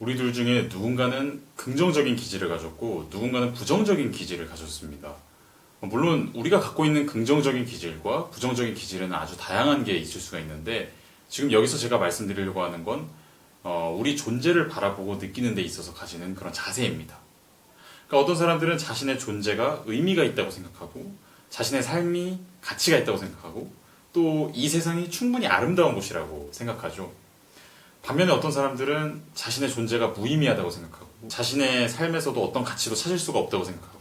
우리들 중에 누군가는 긍정적인 기질을 가졌고 누군가는 부정적인 기질을 가졌습니다. 물론 우리가 갖고 있는 긍정적인 기질과 부정적인 기질은 아주 다양한 게 있을 수가 있는데 지금 여기서 제가 말씀드리려고 하는 건 어, 우리 존재를 바라보고 느끼는 데 있어서 가지는 그런 자세입니다. 그러니까 어떤 사람들은 자신의 존재가 의미가 있다고 생각하고 자신의 삶이 가치가 있다고 생각하고 또 이 세상이 충분히 아름다운 곳이라고 생각하죠. 반면에 어떤 사람들은 자신의 존재가 무의미하다고 생각하고 자신의 삶에서도 어떤 가치도 찾을 수가 없다고 생각하고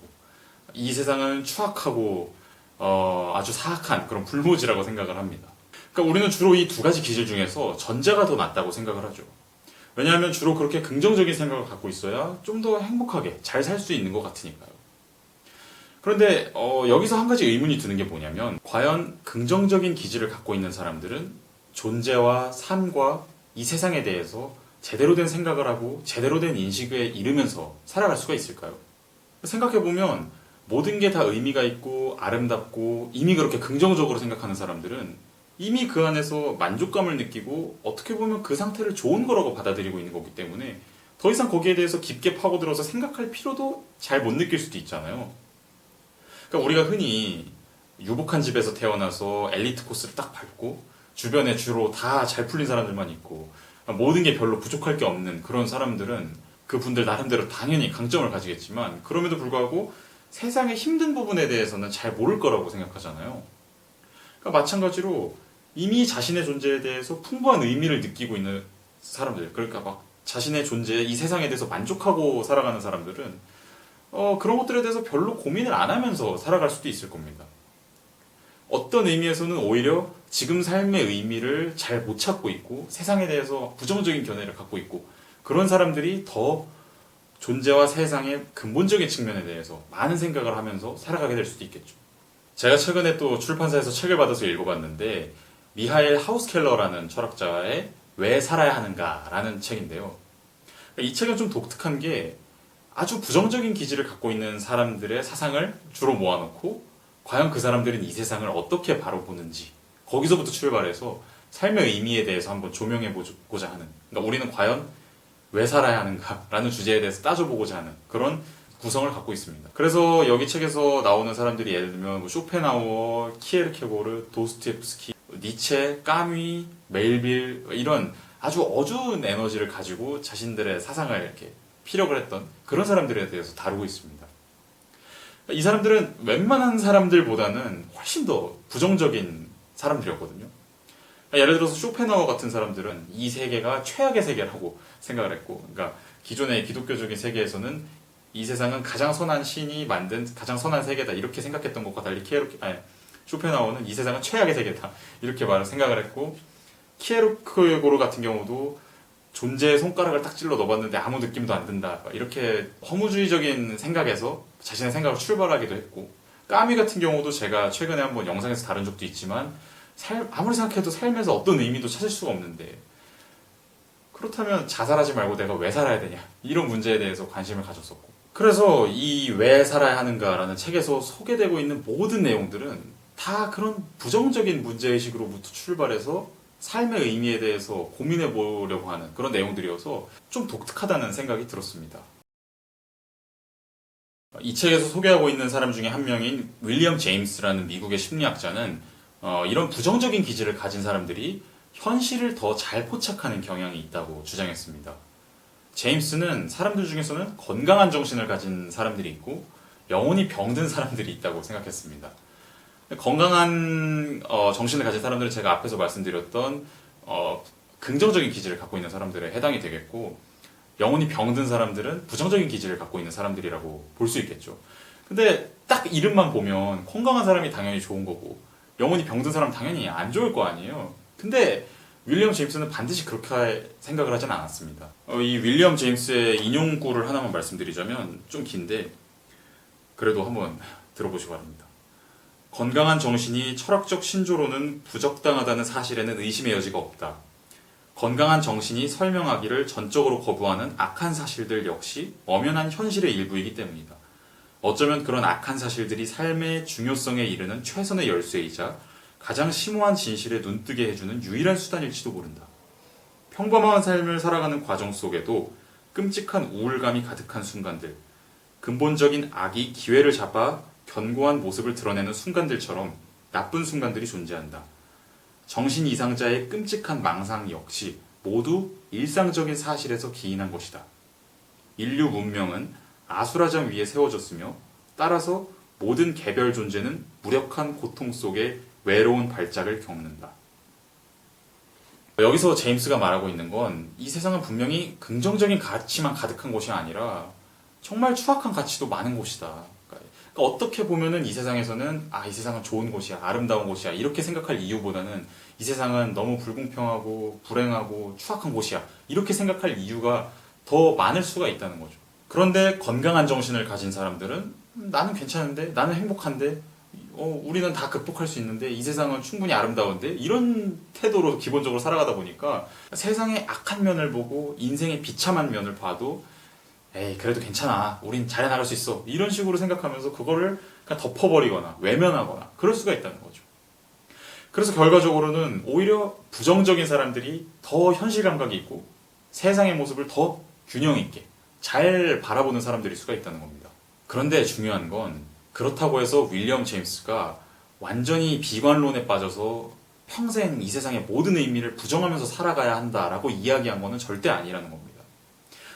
이 세상은 추악하고 어, 아주 사악한 그런 불모지라고 생각을 합니다. 그러니까 우리는 주로 이 두 가지 기질 중에서 전자가 더 낫다고 생각을 하죠. 왜냐하면 주로 그렇게 긍정적인 생각을 갖고 있어야 좀 더 행복하게 잘 살 수 있는 것 같으니까요. 그런데 어, 여기서 한 가지 의문이 드는 게 뭐냐면 과연 긍정적인 기질을 갖고 있는 사람들은 존재와 삶과 이 세상에 대해서 제대로 된 생각을 하고 제대로 된 인식에 이르면서 살아갈 수가 있을까요? 생각해보면 모든 게 다 의미가 있고 아름답고 이미 그렇게 긍정적으로 생각하는 사람들은 이미 그 안에서 만족감을 느끼고 어떻게 보면 그 상태를 좋은 거라고 받아들이고 있는 거기 때문에 더 이상 거기에 대해서 깊게 파고들어서 생각할 필요도 잘 못 느낄 수도 있잖아요. 그러니까 우리가 흔히 유복한 집에서 태어나서 엘리트 코스를 딱 밟고 주변에 주로 다 잘 풀린 사람들만 있고 모든 게 별로 부족할 게 없는 그런 사람들은 그 분들 나름대로 당연히 강점을 가지겠지만 그럼에도 불구하고 세상의 힘든 부분에 대해서는 잘 모를 거라고 생각하잖아요. 그러니까 마찬가지로 이미 자신의 존재에 대해서 풍부한 의미를 느끼고 있는 사람들, 그러니까 막 자신의 존재, 이 세상에 대해서 만족하고 살아가는 사람들은 어, 그런 것들에 대해서 별로 고민을 안 하면서 살아갈 수도 있을 겁니다. 어떤 의미에서는 오히려 지금 삶의 의미를 잘 못 찾고 있고 세상에 대해서 부정적인 견해를 갖고 있고 그런 사람들이 더 존재와 세상의 근본적인 측면에 대해서 많은 생각을 하면서 살아가게 될 수도 있겠죠. 제가 최근에 또 출판사에서 책을 받아서 읽어봤는데 미하일 하우스켈러라는 철학자의 왜 살아야 하는가라는 책인데요. 이 책은 좀 독특한 게 아주 부정적인 기질을 갖고 있는 사람들의 사상을 주로 모아놓고 과연 그 사람들은 이 세상을 어떻게 바로 보는지 거기서부터 출발해서 삶의 의미에 대해서 한번 조명해 보고자 하는 그러니까 우리는 과연 왜 살아야 하는가라는 주제에 대해서 따져보고자 하는 그런 구성을 갖고 있습니다. 그래서 여기 책에서 나오는 사람들이 예를 들면 뭐 쇼펜하우어, 키에르케고르, 도스토옙스키, 니체, 까미, 멜빌 이런 아주 어두운 에너지를 가지고 자신들의 사상을 이렇게 피력을 했던 그런 사람들에 대해서 다루고 있습니다. 이 사람들은 웬만한 사람들보다는 훨씬 더 부정적인 사람들이었거든요. 예를 들어서 쇼펜하우어 같은 사람들은 이 세계가 최악의 세계라고 생각을 했고, 그러니까 기존의 기독교적인 세계에서는 이 세상은 가장 선한 신이 만든 가장 선한 세계다 이렇게 생각했던 것과 달리 키에르 아니, 쇼펜하우어는 이 세상은 최악의 세계다 이렇게 말 생각을 했고 키에르크고르 같은 경우도 존재의 손가락을 딱 찔러 넣어봤는데 아무 느낌도 안 든다 이렇게 허무주의적인 생각에서 자신의 생각을 출발하기도 했고 까미 같은 경우도 제가 최근에 한번 영상에서 다룬 적도 있지만 살, 아무리 생각해도 삶에서 어떤 의미도 찾을 수가 없는데 그렇다면 자살하지 말고 내가 왜 살아야 되냐 이런 문제에 대해서 관심을 가졌었고 그래서 이 왜 살아야 하는가라는 책에서 소개되고 있는 모든 내용들은 다 그런 부정적인 문제의식으로부터 출발해서 삶의 의미에 대해서 고민해 보려고 하는 그런 내용들이어서 좀 독특하다는 생각이 들었습니다. 이 책에서 소개하고 있는 사람 중에 한 명인 윌리엄 제임스라는 미국의 심리학자는 어, 이런 부정적인 기질을 가진 사람들이 현실을 더 잘 포착하는 경향이 있다고 주장했습니다. 제임스는 사람들 중에서는 건강한 정신을 가진 사람들이 있고 영혼이 병든 사람들이 있다고 생각했습니다. 건강한 어, 정신을 가진 사람들은 제가 앞에서 말씀드렸던 어, 긍정적인 기질을 갖고 있는 사람들에 해당이 되겠고 영혼이 병든 사람들은 부정적인 기질을 갖고 있는 사람들이라고 볼 수 있겠죠. 근데 딱 이름만 보면 건강한 사람이 당연히 좋은 거고 영혼이 병든 사람 은 당연히 안 좋을 거 아니에요. 근데 윌리엄 제임스는 반드시 그렇게 생각을 하진 않았습니다. 어, 이 윌리엄 제임스의 인용구를 하나만 말씀드리자면 좀 긴데 그래도 한번 들어보시기 바랍니다. 건강한 정신이 철학적 신조로는 부적당하다는 사실에는 의심의 여지가 없다. 건강한 정신이 설명하기를 전적으로 거부하는 악한 사실들 역시 엄연한 현실의 일부이기 때문이다. 어쩌면 그런 악한 사실들이 삶의 중요성에 이르는 최선의 열쇠이자 가장 심오한 진실에 눈뜨게 해주는 유일한 수단일지도 모른다. 평범한 삶을 살아가는 과정 속에도 끔찍한 우울감이 가득한 순간들, 근본적인 악이 기회를 잡아 견고한 모습을 드러내는 순간들처럼 나쁜 순간들이 존재한다. 정신 이상자의 끔찍한 망상 역시 모두 일상적인 사실에서 기인한 것이다. 인류 문명은 아수라장 위에 세워졌으며 따라서 모든 개별 존재는 무력한 고통 속에 외로운 발작을 겪는다. 여기서 제임스가 말하고 있는 건 이 세상은 분명히 긍정적인 가치만 가득한 곳이 아니라 정말 추악한 가치도 많은 곳이다. 그러니까 어떻게 보면은 이 세상에서는 아, 이 세상은 좋은 곳이야, 아름다운 곳이야, 이렇게 생각할 이유보다는 이 세상은 너무 불공평하고 불행하고 추악한 곳이야, 이렇게 생각할 이유가 더 많을 수가 있다는 거죠. 그런데 건강한 정신을 가진 사람들은 음, 나는 괜찮은데, 나는 행복한데, 어, 우리는 다 극복할 수 있는데 이 세상은 충분히 아름다운데 이런 태도로 기본적으로 살아가다 보니까 세상의 악한 면을 보고 인생의 비참한 면을 봐도 에이 그래도 괜찮아. 우린 잘 나갈 수 있어. 이런 식으로 생각하면서 그거를 그냥 덮어버리거나 외면하거나 그럴 수가 있다는 거죠. 그래서 결과적으로는 오히려 부정적인 사람들이 더 현실 감각이 있고 세상의 모습을 더 균형 있게 잘 바라보는 사람들일 수가 있다는 겁니다. 그런데 중요한 건 그렇다고 해서 윌리엄 제임스가 완전히 비관론에 빠져서 평생 이 세상의 모든 의미를 부정하면서 살아가야 한다라고 이야기한 것은 절대 아니라는 겁니다.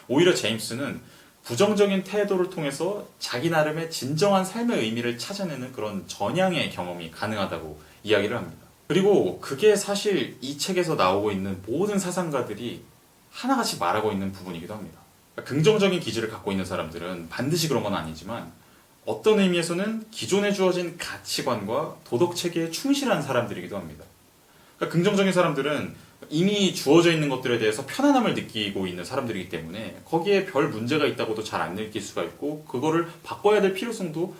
오히려 제임스는 부정적인 태도를 통해서 자기 나름의 진정한 삶의 의미를 찾아내는 그런 전향의 경험이 가능하다고 이야기를 합니다. 그리고 그게 사실 이 책에서 나오고 있는 모든 사상가들이 하나같이 말하고 있는 부분이기도 합니다. 그러니까 긍정적인 기질을 갖고 있는 사람들은 반드시 그런 건 아니지만 어떤 의미에서는 기존에 주어진 가치관과 도덕 체계에 충실한 사람들이기도 합니다. 그러니까 긍정적인 사람들은 이미 주어져 있는 것들에 대해서 편안함을 느끼고 있는 사람들이기 때문에 거기에 별 문제가 있다고도 잘 안 느낄 수가 있고 그거를 바꿔야 될 필요성도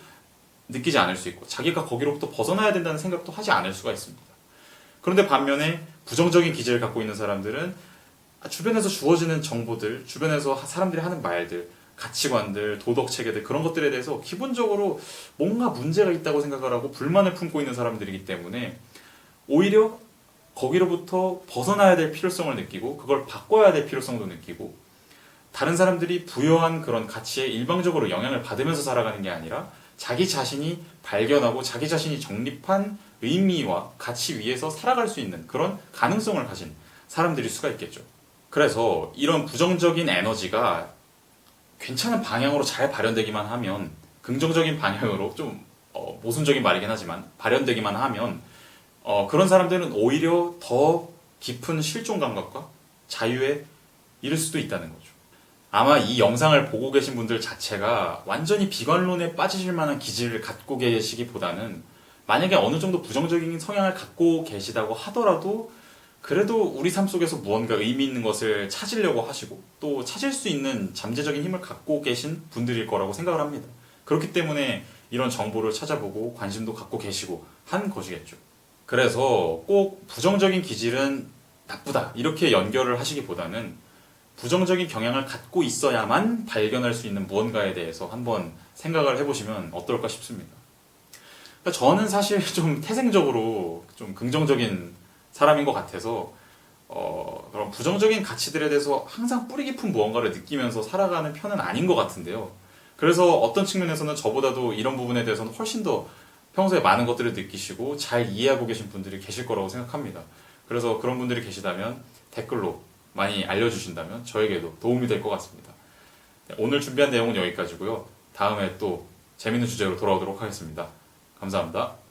느끼지 않을 수 있고 자기가 거기로부터 벗어나야 된다는 생각도 하지 않을 수가 있습니다. 그런데 반면에 부정적인 기질을 갖고 있는 사람들은 주변에서 주어지는 정보들, 주변에서 사람들이 하는 말들, 가치관들, 도덕 체계들 그런 것들에 대해서 기본적으로 뭔가 문제가 있다고 생각을 하고 불만을 품고 있는 사람들이기 때문에 오히려 거기로부터 벗어나야 될 필요성을 느끼고 그걸 바꿔야 될 필요성도 느끼고 다른 사람들이 부여한 그런 가치에 일방적으로 영향을 받으면서 살아가는 게 아니라 자기 자신이 발견하고 자기 자신이 정립한 의미와 가치 위에서 살아갈 수 있는 그런 가능성을 가진 사람들일 수가 있겠죠. 그래서 이런 부정적인 에너지가 괜찮은 방향으로 잘 발현되기만 하면 긍정적인 방향으로 좀 어, 모순적인 말이긴 하지만 발현되기만 하면 어, 그런 사람들은 오히려 더 깊은 실존 감각과 자유에 이를 수도 있다는 거죠. 아마 이 영상을 보고 계신 분들 자체가 완전히 비관론에 빠지실 만한 기질을 갖고 계시기보다는 만약에 어느 정도 부정적인 성향을 갖고 계시다고 하더라도 그래도 우리 삶 속에서 무언가 의미 있는 것을 찾으려고 하시고 또 찾을 수 있는 잠재적인 힘을 갖고 계신 분들일 거라고 생각을 합니다. 그렇기 때문에 이런 정보를 찾아보고 관심도 갖고 계시고 한 것이겠죠. 그래서 꼭 부정적인 기질은 나쁘다 이렇게 연결을 하시기보다는 부정적인 경향을 갖고 있어야만 발견할 수 있는 무언가에 대해서 한번 생각을 해보시면 어떨까 싶습니다. 그러니까 저는 사실 좀 태생적으로 좀 긍정적인 사람인 것 같아서 어, 그런 부정적인 가치들에 대해서 항상 뿌리 깊은 무언가를 느끼면서 살아가는 편은 아닌 것 같은데요. 그래서 어떤 측면에서는 저보다도 이런 부분에 대해서는 훨씬 더 평소에 많은 것들을 느끼시고 잘 이해하고 계신 분들이 계실 거라고 생각합니다. 그래서 그런 분들이 계시다면 댓글로 많이 알려주신다면 저에게도 도움이 될 것 같습니다. 네, 오늘 준비한 내용은 여기까지고요. 다음에 또 재밌는 주제로 돌아오도록 하겠습니다. 감사합니다.